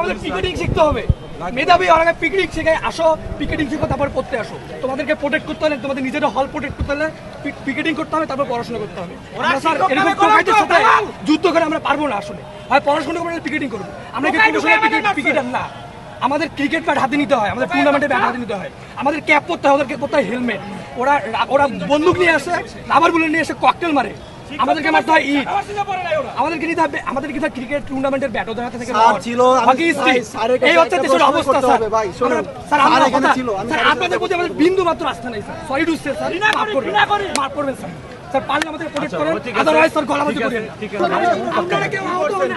আমাদের পিকেটিং শিখতে হবে। মেধাবী হওয়ার আগে শিখে আসো পিকেটিং শিখো তারপর পড়তে আসো। তোমাদেরকে প্রোটেক্ট করতে হলে তোমাদের নিজেদের হল প্রোটেক্ট করতে হলে পিকেটিং করতে হবে তারপর পড়াশোনা করতে হবে। স্যার এরকম টোকাইদের সাথে যুদ্ধ করে আমরা পারব না আসলে। পড়াশোনা করে পিকেটিং করব। আমরা কি পিকেটার না। আমাদের ক্রিকেট ব্যাট হাতে নিতে হয় আমাদের টুর্নামেন্টে ব্যাট হাতে নিতে হয়। আমাদের ক্যাপ পরতে হয় পরতে হয় হেলমেট ওরা ওরা বন্দুক নিয়ে আসে রাবার বুলেট নিয়ে এসে ককটেল মারে। আমাদেরকে মারতে হয় ইট আমাদেরকে নিতে হবে আমাদের কিন্তু ক্রিকেট টুর্নামেন্টের ব্যাট ওদের হাতে থেকে স্যার ছিল, আমি- এই হচ্ছে দেশের অবস্থা স্যার ভাই, শোনেন। স্যার আমরা কথা- ছিল, আমি স্যার আপনাদের প্রতি আমাদের বিন্দু মাত্র আস্থা নেই sir sorry to say sir মাফ করবেন মাফ করবেন স্যার স্যার পারলে আমাদের প্রোটেক্ট করেন আদারওয়াইজ স্যার গলা বাজি করেন ঠিক আছে আপনারা কেউ আহত হন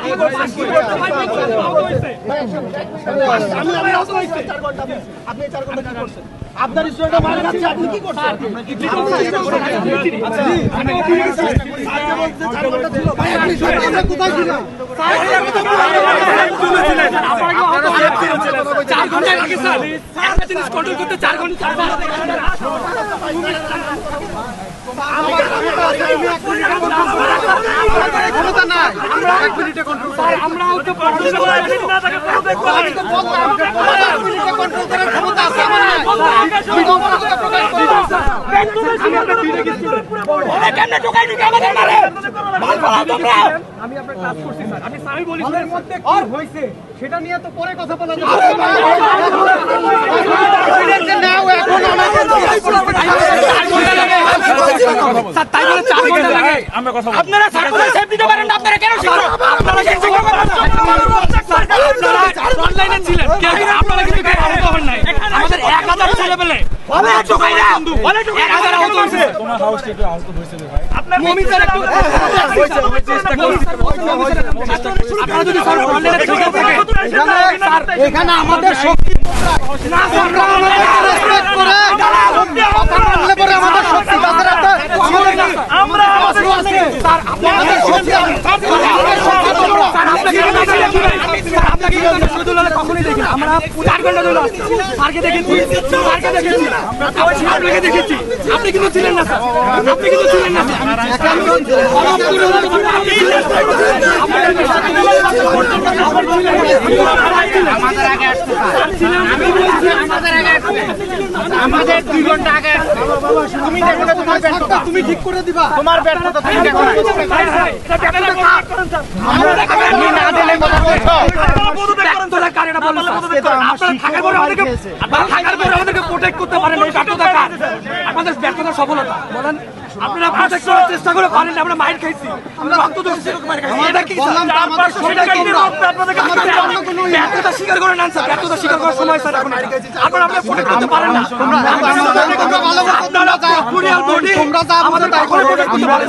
বলতে আহত হয়েছে আপনি চার ঘণ্টা কি করছেন আপনার স্টুডেন্টরা মারা যাচ্ছে আপনি কি করছেন আমরা কোথায় ছিলাম চার ঘণ্টা লাগে স্যার একটা জিনিস কন্ট্রোল করতে চার ঘণ্টা ক্ষমতা নাই এক মিনিটে কন্ট্রোল স্যার আমরা হচ্ছে করে আমি আপনার ক্লাস করছি স্যার আমি আমি বলি স্যার মধ্যে কি হয়েছে সেটা নিয়ে তো পরে কথা বলা যাবে নাও এখন স্যার তাই বলে চার ঘণ্টা লাগে আপনারা সার্কুলার সেফ দিতে পারেন না আপনারা কেন শিক্ষক আপনারা শিক্ষক আপনারা অনলাইনে ছিলেন আপনারা কিন্তু কেউ আহত হন নাই আমাদের এক হাজার ছেলে পেলে অনেক ঢুকাইরা এক হাজার আহত হয়েছে মমিন স্যার একটু আপনারা যদি স্যার অনলাইনে থেকে থাকে এখানে আমাদের শক্তি না আমরা রেসপেক্ট করে কথা বললে পরে আমাদের শক্তি আমাদের আমরা আমাদের শক্তি আমাদের শক্তি আমরা চার ঘণ্টা ধরে স্যারকে দেখেছি স্যারকে দেখেছি আপনাকে দেখেছি আপনি কিন্তু ছিলেন না স্যার আপনি কিন্তু ছিলেন না আমাদের আগে আসতে আমাদের আগে আমাদের দুই ঘণ্টা আগে তুমি দেখো না তোমার ব্যর্থতা তুমি ঠিক করে দিবা তোমার ব্যর্থতা তুমি দেখো না ব্যর্থতা। আপনারা থাকার পরে আমাদেরকে আপনারা থাকার পরে আমাদেরকে প্রোটেক্ট করতে পারেন না। এই ব্যর্থতা কার আমাদের ব্যর্থতা সফলতা। বলেন। আপনারা প্রোটেক্ট করার চেষ্টা করে পারেন আমরা মাইর খাইছি। আমরা রক্ত দোষী মাইর খাইছি। এটা কি ইয়ে ব্যর্থতা স্বীকার করে নেন স্যার। ব্যর্থতা স্বীকার করার সময় স্যার। এখন আপনারা আপনারা প্রোটেক্ট করতে পারেন না। তোমরা যা আমাদের তাই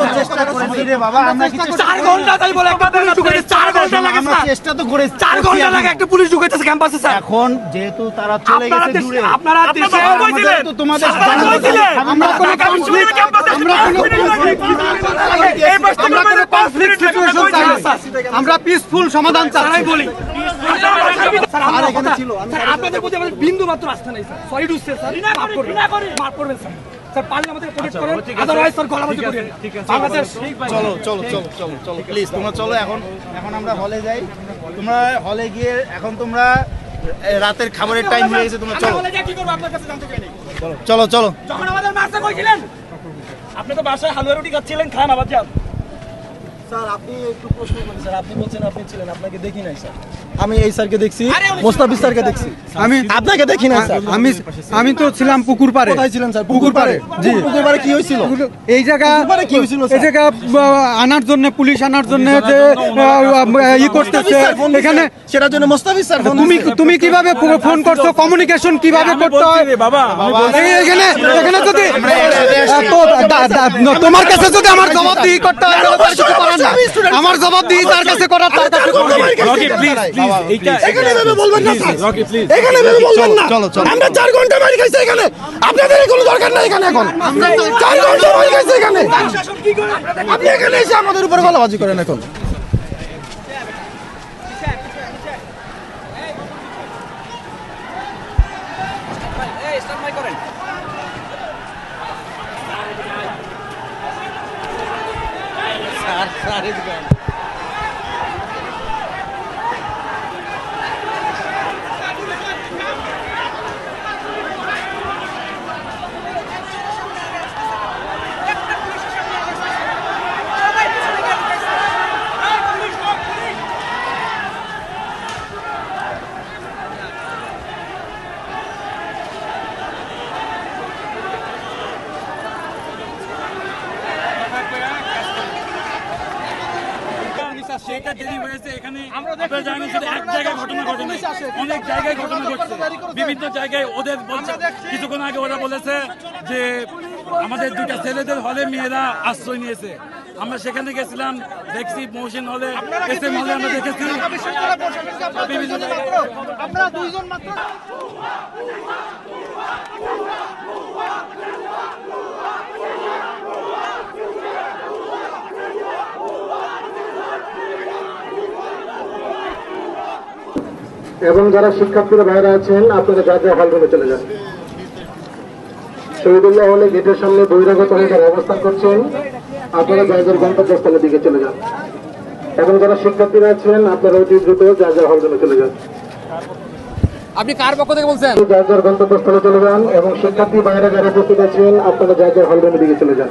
না চেষ্টা করেছি। রে বাবা আমরা কিছু চার ঘণ্টা তাই বলে একটা পুলিশ ঢুকেছে চার ঘণ্টা লাগে আমরা স্যার। চেষ্টা তো করেছি। চার ঘণ্টা লাগে একটা পুলিশ ঢুকেছে ক্যাম্পাসে স্যার। এখন যেহেতু তারা চলে গেছে দূরে আপনারা দেশে আমাদের তো তোমাদের কইছিলেন? আমরা কোনো কনফ্লিক্ট আমরা কোনো আমরা কোনো কনফ্লিক্ট সিচুয়েশন চাই না আমরা পিসফুল সমাধান চাই বলি স্যার আমরা এখানে কথা- ছিল, আমি স্যার আপনাদের প্রতি আমাদের বিন্দু মাত্র আস্থা নেই sir. Sorry to say sir মাফ করবেন। মাফ করবেন স্যার। স্যার পারলে আমাদের প্রোটেক্ট করেন। আদারওয়াইজ স্যার গলা বাজি করেন বাংলাদেশ চলো চলো চলো চলো চলো প্লিজ তোমরা চলো এখন। এখন আমরা হলে যাই। তোমরা হলে গিয়ে এখন তোমরা রাতের খাবারের টাইম হয়ে গেছে তোমরা চলো। বলে যে কি করব? আপনার কাছে জানতে চাইনি। চলো চলো যখন আমাদের মারতে কইছিলেন আপনি তো বাসায় হালুয়া রুটি খাচ্ছিলেন খান আবার যান। স্যার আপনি একটু প্রশ্ন করেন। স্যার আপনি বলছেন আপনি ছিলেন আপনাকে দেখি নাই স্যার। আমি এই স্যারকে দেখছি মোস্তাফিজ স্যারকে দেখছি। আমি আপনাকে দেখি নাই স্যার। আমি আমি তো ছিলাম পুকুর পাড়ে। কোথায় ছিলেন স্যার? পুকুর পাড়ে? জি। পুকুর পাড়ে কি হয়েছিল? এই জায়গা পুকুর পাড়ে কি হয়েছিল, এই জায়গা আনার জন্য পুলিশ আনার জন্য যে ই করতেছে। এখানে সেটার জন্য মোস্তাফিজ স্যার তুমি তুমি কীভাবে ফোন করছ? কমিউনিকেশন কীভাবে করতে হয়? এই- এখানে এখানে যদি তোমার কাছে যদি আমার জবাব দিয়ে করতে হয়। আমার জবাব দিয়ে তার কাছে করার তার কাছে এখানে ভেবে বলবেন না স্যার। এখানে ভেবে বলবেন না। চলো, চলো। আমরা চার ঘণ্টা মারি খাইছি এখানে। আপনাদের কোনো দরকার নাই এখানে এখন। চার ঘণ্টা মারি খাইছি এখানে। আপনি এখানে এসে আমাদের উপর গলাবাজি করেন এখন। দেরি হয়েছে এখানে আপনারা জানেন শুধু এক জায়গায় ঘটনা ঘটেনি। অনেক জায়গায় ঘটনা ঘটছে। বিভিন্ন জায়গায় ওদের বলছে কিছুক্ষণ আগে ওরা বলেছে যে আমাদের দুটা ছেলেদের হলে মেয়েরা আশ্রয় নিয়েছে। আমরা সেখানে গেছিলাম দেখছি মহসিন হলে এস এম হলে আমরা দেখেছি। বিভিন্ন জায়গায়। আপনারা দুইজন মাত্র? এবং যারা শিক্ষার্থীরা বাইরে আছেন আপনারা যা যা হল রুমে চলে যান। শহীদুল্লাহ হলে গেটের সামনে বহিরাগত হয়ে যারা অবস্থান করছেন। আপনারা যার যার গন্তব্যস্থলের দিকে চলে যান। এবং যারা শিক্ষার্থীরা আছেন আপনারা অতি দ্রুত যা যা হল রুমে চলে যান। আপনি কার পক্ষ থেকে বলছেন? যার যার গন্তব্যস্থলে চলে যান এবং শিক্ষার্থী বাইরে যারা উপস্থিত আছেন আপনারা যা যা হল রুমের দিকে চলে যান।